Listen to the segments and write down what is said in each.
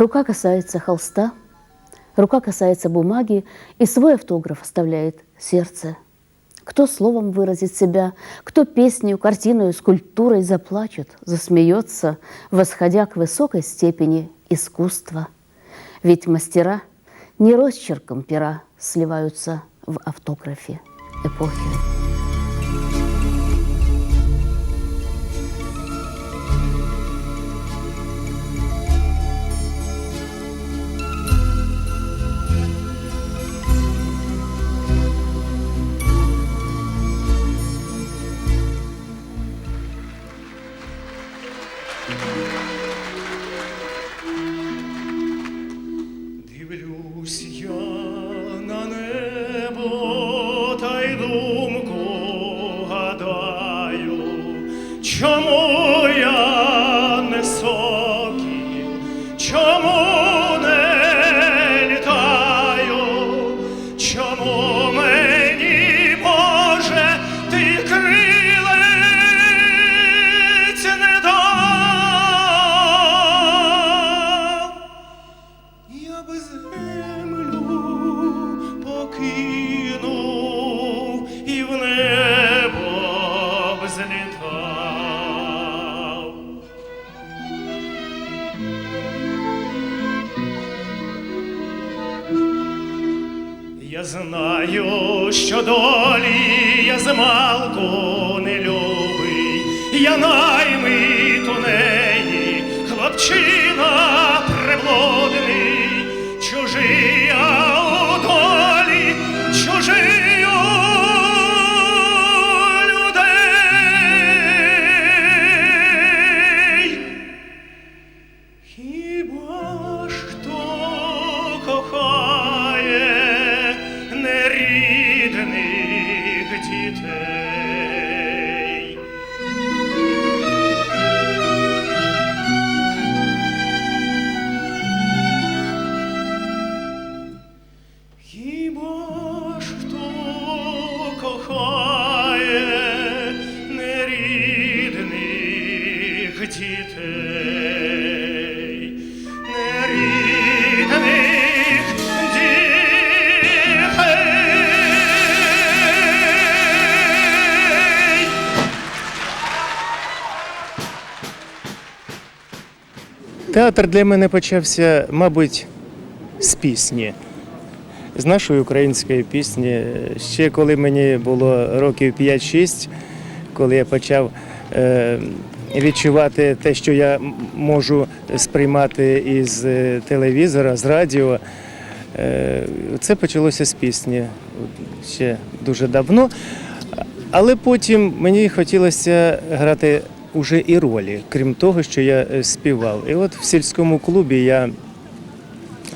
Рука касается холста, рука касается бумаги, и свой автограф оставляет сердце. Кто словом выразит себя, кто песнью, картиной, скульптурой заплачет, засмеется, восходя к высокой степени искусства. Ведь мастера не росчерком пера сливаются в автографе эпохи. siamo знаю, що долі я змалку не любий, я наймит у неї, хлопчина приблудний, Хіба ж хто кохає нерідних дітей, нерідних дітей? Театр для мене почався, мабуть, з пісні, з нашої української пісні. Ще коли мені було років 5-6, коли я почав е, відчувати те, що я можу сприймати із е, телевізора, з радіо. Е, Це почалося з пісні ще дуже давно. Але потім мені хотілося грати уже і ролі, крім того, що я співав. І от в сільському клубі я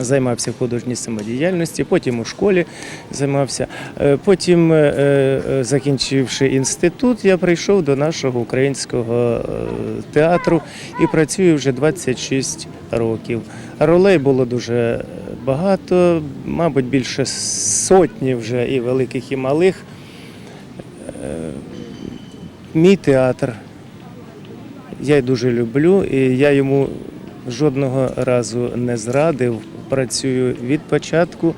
займався в художній самодіяльності, потім у школі займався. Е, Потім, е, е, закінчивши інститут, я прийшов до нашого українського театру і працюю вже 26 років. Ролей було дуже багато, мабуть, більше сотні вже і великих, і малих. Мій театр я дуже люблю, і я йому жодного разу не зрадив. Працюю від початку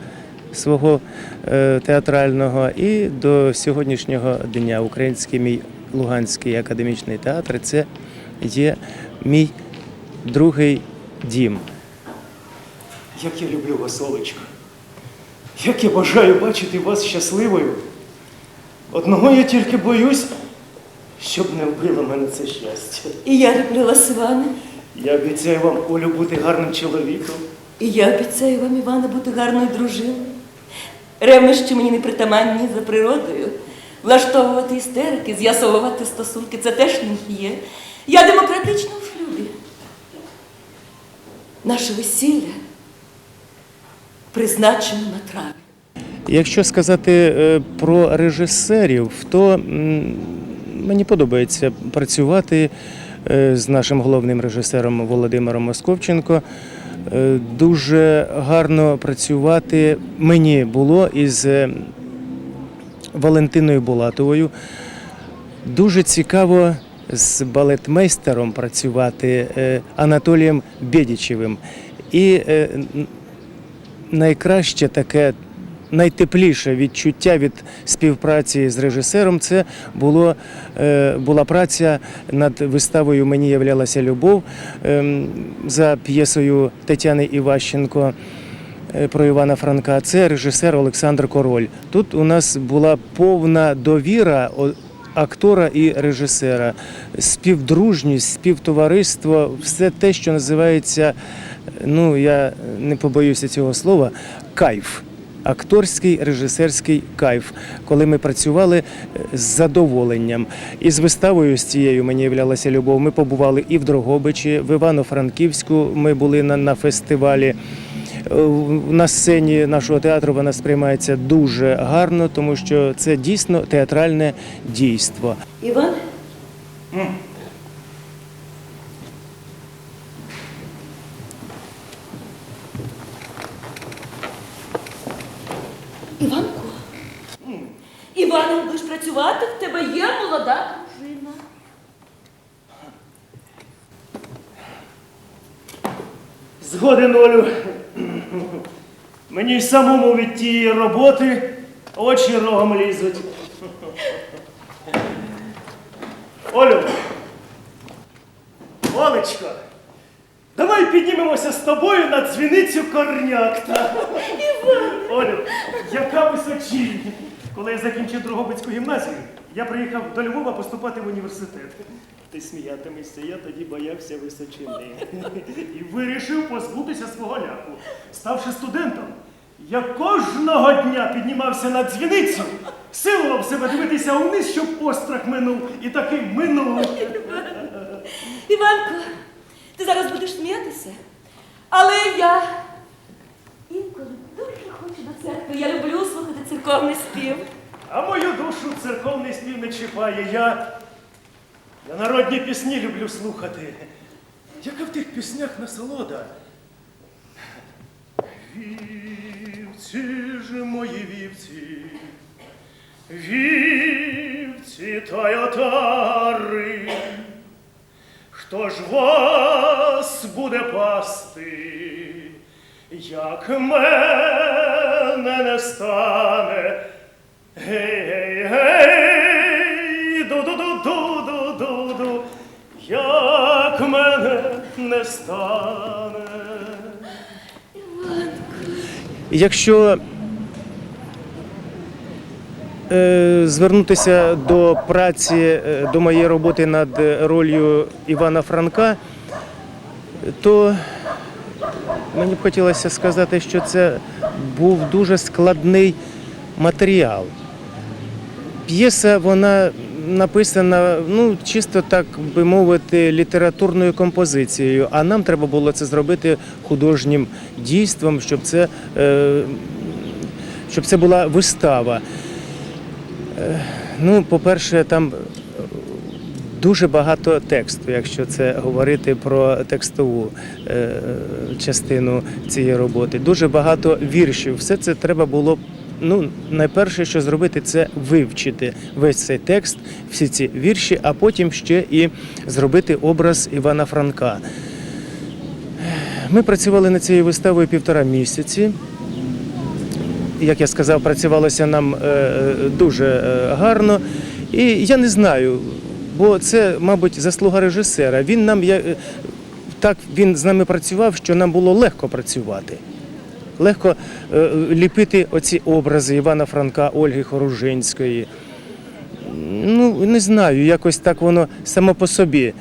свого е, театрального і до сьогоднішнього дня. Український мій Луганський академічний театр це є мій другий дім. Як я люблю вас, Олечко. Як я бажаю бачити вас щасливою. Одного я тільки боюсь, щоб не вбило мене це щастя. І я люблю вас, Іване, Я обіцяю вам Олю бути гарним чоловіком. і я обіцяю вам, Іване, бути гарною дружиною. Ревнощі мені не притаманні за природою. Влаштовувати істерики, з'ясовувати стосунки це теж не є. Я демократична у шлюбі. Наше весілля призначено на травень. Якщо сказати е, про режисерів, то мені подобається працювати з нашим головним режисером Володимиром Московченко. Е, Дуже гарно працювати мені було із е, Валентиною Булатовою. Дуже цікаво з балетмейстером працювати е, Анатолієм Бєдічевим. І е, найкраще таке, найтепліше відчуття від співпраці з режисером це було, е, була праця над виставою Мені являлася любов ем, за п'єсою Тетяни Іващенко е, про Івана Франка. Це режисер Олександр Король. Тут у нас була повна довіра. Актора і режисера, співдружність, співтовариство, все те, що називається, ну я не побоюся цього слова, кайф. Акторський режисерський кайф, коли ми працювали е, з задоволенням. І з виставою з цією мені являлася любов. Ми побували і в Дрогобичі, в Івано-Франківську. Ми були на, на фестивалі. Е, На сцені нашого театру вона сприймається дуже гарно, тому що це дійсно театральне дійство. Іван? Іванку? Іване, будеш працювати, в тебе є молода дружина. Згоден, Олю. Мені й самому від тієї роботи очі рогом лізуть. Олю. Олечко, давай піднімемося з тобою на дзвіницю корняк. Та. Олю, яка височінь! Коли я закінчив Дрогобицьку гімназію, я приїхав до Львова поступати в університет. Ти сміятимешся, я тоді боявся височини. І вирішив позбутися свого ляку. Ставши студентом, я кожного дня піднімався на дзвіницю, силував себе дивитися вниз, щоб острах минув, і таки минув. Іванко, ти зараз будеш сміятися, але я інколи дуже хочу до церкви. Я люблю церковний спів. А мою душу церковний спів не чіпає. Я, я народні пісні люблю слухати. Яка в тих піснях насолода? Вівці ж мої вівці, вівці та й отари, хто ж вас буде пасти, як мене не стане? Гей, гей, гей, ду-ду-ду-ду-ду-ду-ду, як мене не стане. Якщо е, звернутися до праці, е, до моєї роботи над ролью Івана Франка, то мені б хотілося сказати, що це був дуже складний матеріал. П'єса вона написана, ну чисто так би мовити, літературною композицією. А нам треба було це зробити художнім дійством, щоб це, е, щоб це була вистава. Е, ну, по-перше, там дуже багато тексту, якщо це говорити про текстову е, частину цієї роботи. Дуже багато віршів. Все це треба було. Ну, найперше, що зробити, це вивчити весь цей текст, всі ці вірші, а потім ще і зробити образ Івана Франка. Ми працювали над цією виставою півтора місяці. Як я сказав, працювалося нам е, дуже е, гарно. І я не знаю, бо це, мабуть, заслуга режисера. Він нам е, так він з нами працював, що нам було легко працювати. Легко е, ліпити оці образи Івана Франка, Ольги Хоружинської. Ну, не знаю, якось так воно само по собі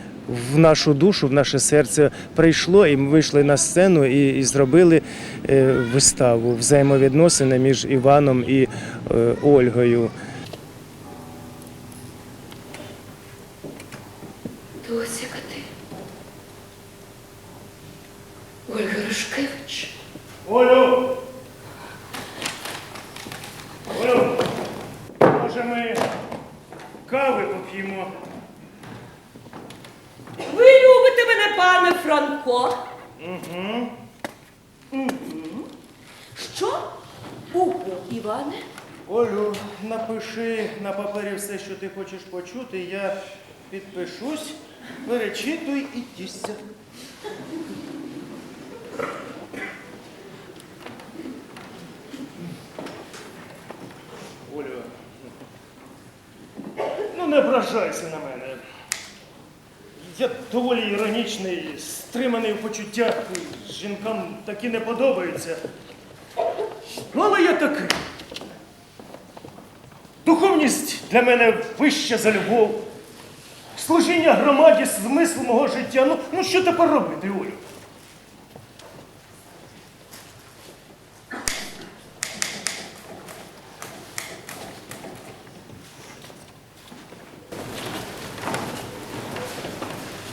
в нашу душу, в наше серце прийшло, і ми вийшли на сцену і, і зробили е, виставу взаємовідносини між Іваном і е, Ольгою. То ось яка ти. Рашкевич. Олю! Олю! Може ми кави поп'ємо? Ви любите мене, пане Франко? Угу. Що? Уго, Іване? Олю, напиши на папері все, що ти хочеш почути, я підпишусь, перечитуй і тісся. не ображайся на мене. Я доволі іронічний, стриманий в почуттях. Жінкам такі не подобаються. Ну, але я такий. Духовність для мене вища за любов. Служіння громаді смисл мого життя. Ну, ну що тепер робити, Олю?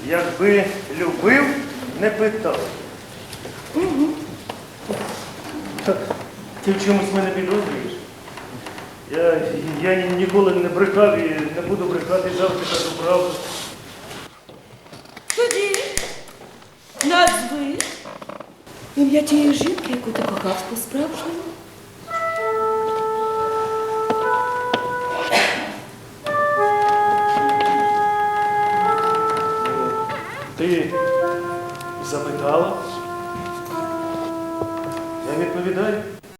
Якби любив, не питав. Та Ти в чомусь мене підозрюєш? Я, я ні- ніколи не брехав і не буду брехати завжди кажу правду. Тоді назви ім'я тієї жінки, яку ти кохав по-справжньому. Ти